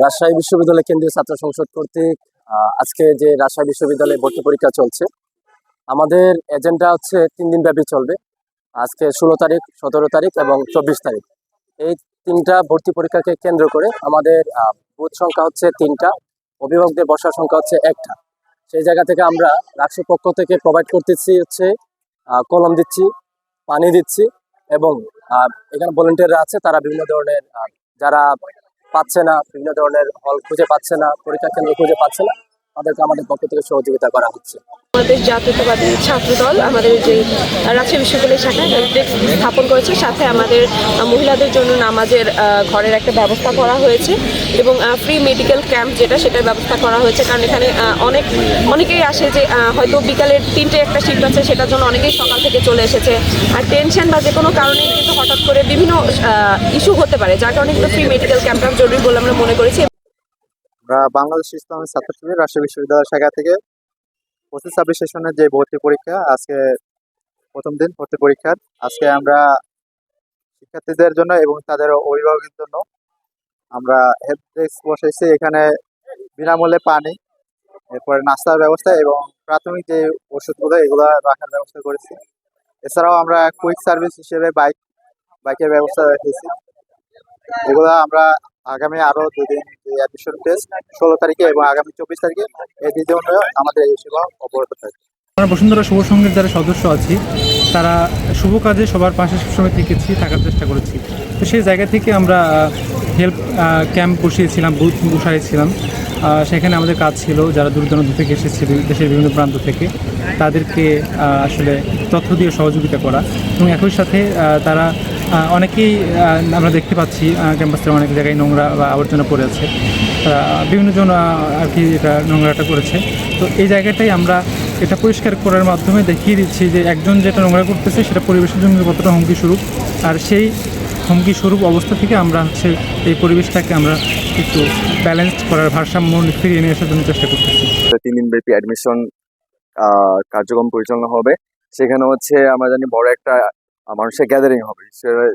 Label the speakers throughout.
Speaker 1: রাজশাহী বিশ্ববিদ্যালয় কেন্দ্রীয় ছাত্র সংসদ কর্তৃক আজকে যে রাজশাহী বিশ্ববিদ্যালয়ে ভর্তি পরীক্ষা চলছে, আমাদের এজেন্ডা হচ্ছে তিন দিন ব্যাপী চলবে। আজকে ষোলো তারিখ, সতেরো তারিখ এবং চব্বিশ তারিখ। এই তিনটা ভর্তি পরীক্ষাকে কেন্দ্র করে আমাদের বুথ সংখ্যা হচ্ছে তিনটা, অভিভাবকদের বসার সংখ্যা হচ্ছে একটা। সেই জায়গা থেকে আমরা রাষ্ট্র পক্ষ থেকে প্রোভাইড করতেছি হচ্ছে কলম দিচ্ছি, পানি দিচ্ছি এবং এখানে ভলেন্টিয়াররা আছে, তারা বিভিন্ন ধরনের যারা পাচ্ছে না বিভিন্ন ধরনের হল খুঁজে পাচ্ছে না পরীক্ষা কেন্দ্র খুঁজে পাচ্ছে না। তাদেরকে আমাদের পক্ষ থেকে সহযোগিতা করা হচ্ছে।
Speaker 2: আমাদের জাতীয়তাবাদী ছাত্র দল আমাদের যে রাজশাহী বিশ্ববিদ্যালয় শাখায় স্থাপন করেছে, সাথে আমাদের মহিলাদের জন্য নামাজের ঘরের একটা ব্যবস্থা করা হয়েছে এবং ফ্রি মেডিকেল ক্যাম্প যেটা সেটার ব্যবস্থা করা হয়েছে। কারণ এখানে অনেক, অনেকেই আসে যে হয়তো বিকালের তিনটে একটা শিফট আছে, সেটার জন্য অনেকেই সকাল থেকে চলে এসেছে। আর টেনশন বা যে কোনো কারণে কিন্তু হঠাৎ করে বিভিন্ন ইস্যু হতে পারে, যার কারণে কিন্তু ফ্রি মেডিকেল ক্যাম্পটা জরুরি বলে আমরা মনে করেছি।
Speaker 3: আমরা বাংলাদেশ ইসলামী ছাত্র শিবির রাজশাহী বিশ্ববিদ্যালয় শাখা থেকে পঁচিশ ছাব্বিশ সেশনের যে ভর্তি পরীক্ষা, আজকে প্রথম দিন ভর্তি পরীক্ষার। আজকে আমরা শিক্ষার্থীদের জন্য এবং তাদের অভিভাবকের জন্য আমরা হেল্প ডেস্ক বসাইছি। এখানে বিনামূল্যে পানি, এরপরে নাস্তার ব্যবস্থা এবং প্রাথমিক যে ওষুধগুলো, এগুলো রাখার ব্যবস্থা করেছি। এছাড়াও আমরা কুইক সার্ভিস হিসেবে বাইক বাইকের ব্যবস্থা রেখেছি। এগুলো আমরা আগামী আরও দুদিন অ্যাডমিশন টেস্ট ষোলো তারিখে এবং আগামী চব্বিশ তারিখে এই জন্য আমাদের এই সেবা অব্যাহত থাকবে।
Speaker 4: আমরা বসুন্ধরা শুভ সংঘের যারা সদস্য আছি, তারা শুভ কাজে সবার পাশে সবসময় থেকেছি, থাকার চেষ্টা করেছি। তো সেই জায়গা থেকে আমরা হেল্প ক্যাম্প বসিয়েছিলাম বুথ বসাইছিলাম। সেখানে আমাদের কাজ ছিল যারা দূর দূরান্ত থেকে এসেছে দেশের বিভিন্ন প্রান্ত থেকে, তাদেরকে আসলে তথ্য দিয়ে সহযোগিতা করা। এবং একই সাথে তারা অনেকেই আমরা দেখতে পাচ্ছি ক্যাম্পাসের অনেক জায়গায় নোংরা বা আবর্জনা পড়ে আছে। তারা বিভিন্ন জন আর কি এটা নোংরাটা করেছে। তো এই জায়গাটাই আমরা এটা পরিষ্কার করার মাধ্যমে দেখিয়ে দিচ্ছি যে একজন যেটা নোংরা করতেছে, সেটা পরিবেশের জন্য কতটা হুমকি স্বরূপ। আর সেই হুমকি স্বরূপ অবস্থা থেকে আমরা হচ্ছে এই পরিবেশটাকে আমরা একটু ব্যালেন্স করার ভারসাম্য ফিরিয়ে নিয়ে আসার জন্য চেষ্টা করতেছি।
Speaker 5: তিন দিন ব্যাপী অ্যাডমিশন কার্যক্রম পরিচালনা হবে। সেখানে হচ্ছে আমরা জানি বড় একটা মানুষের গ্যাদারিং হবে।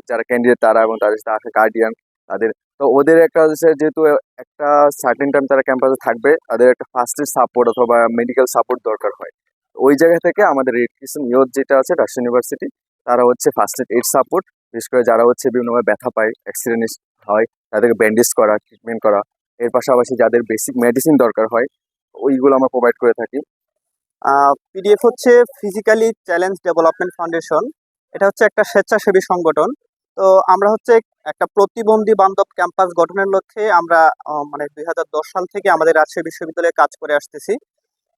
Speaker 5: যারা ক্যান্ডিডেট তারা এবং তাদের সাথে আসে গার্ডিয়ান তাদের। তো ওদের একটা হচ্ছে যেহেতু একটা সার্টেন টাইম তারা ক্যাম্পাসে থাকবে, তাদের একটা ফার্স্ট এড সাপোর্ট অথবা মেডিকেল সাপোর্ট দরকার হয়। ওই জায়গা থেকে আমাদের রেড ক্রিসেন্ট ইয়ত যেটা আছে রাজশাহী ইউনিভার্সিটি তারা হচ্ছে ফার্স্ট এড এইড সাপোর্ট বিশেষ করে যারা হচ্ছে বিভিন্নভাবে ব্যথা পায় অ্যাক্সিডেন্ট হয়, তাদেরকে ব্যান্ডেজ করা ট্রিটমেন্ট করা। এর পাশাপাশি যাদের বেসিক মেডিসিন দরকার হয়, ওইগুলো আমরা প্রোভাইড করে থাকি।
Speaker 3: পিডিএফ হচ্ছে ফিজিক্যালি চ্যালেঞ্জ ডেভেলপমেন্ট ফাউন্ডেশন এটা হচ্ছে একটা স্বেচ্ছাসেবী সংগঠন। তো আমরা হচ্ছে একটা প্রতিবন্ধী বান্ধব ক্যাম্পাস গঠনের লক্ষ্যে আমরা মানে দুই হাজার দশ সাল থেকে আমাদের রাজশাহী বিশ্ববিদ্যালয়ে কাজ করে আসতেছি।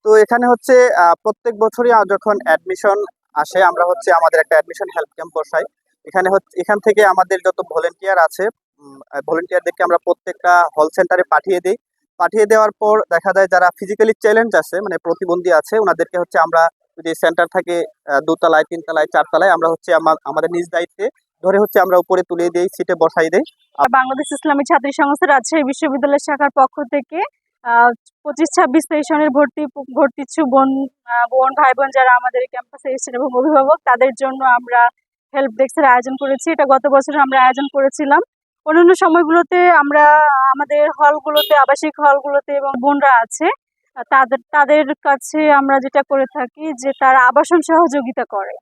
Speaker 3: তো এখানে হচ্ছে প্রত্যেক বছরই যখন অ্যাডমিশন আসে, আমরা হচ্ছে আমাদের একটা অ্যাডমিশন হেল্প ক্যাম্প বসাই। এখানে হচ্ছে এখান থেকে আমাদের যত ভলেন্টিয়ার আছে ভলেন্টিয়ারদেরকে আমরা প্রত্যেকটা হল সেন্টারে পাঠিয়ে দিই। পাঠিয়ে দেওয়ার পর দেখা যায় যারা ফিজিক্যালি চ্যালেঞ্জ আছে মানে প্রতিবন্ধী আছে, ওনাদেরকে হচ্ছে আমরা যদি সেন্টার থাকে দোতলায়, তিনতলায়, চারতলায়, আমরা হচ্ছে আমা- আমাদের নিজ দায়িত্বে ধরে হচ্ছে আমরা উপরে তুলে দিই সিটে বসাই দেই।
Speaker 6: বাংলাদেশ ইসলামী ছাত্রী সংস্থা রাজশাহী বিশ্ববিদ্যালয় শাখার পক্ষ থেকে পঁচিশ ছাব্বিশ সেশনের ভর্তি ভর্তি ইচ্ছুক বোন বোন ভাই বোন যারা আমাদের ক্যাম্পাসে এসেছেন এবং অভিভাবক, তাদের জন্য আমরা হেল্প ডেস্কের আয়োজন করেছি। এটা গত বছর আমরা আয়োজন করেছিলাম। অন্যান্য সময়গুলোতে আমরা আমাদের হলগুলোতে আবাসিক হলগুলোতে এবং বোনরা আছে। তাদের তাদের কাছে আমরা যেটা করে থাকি যে তারা আবাসন সহযোগিতা করে।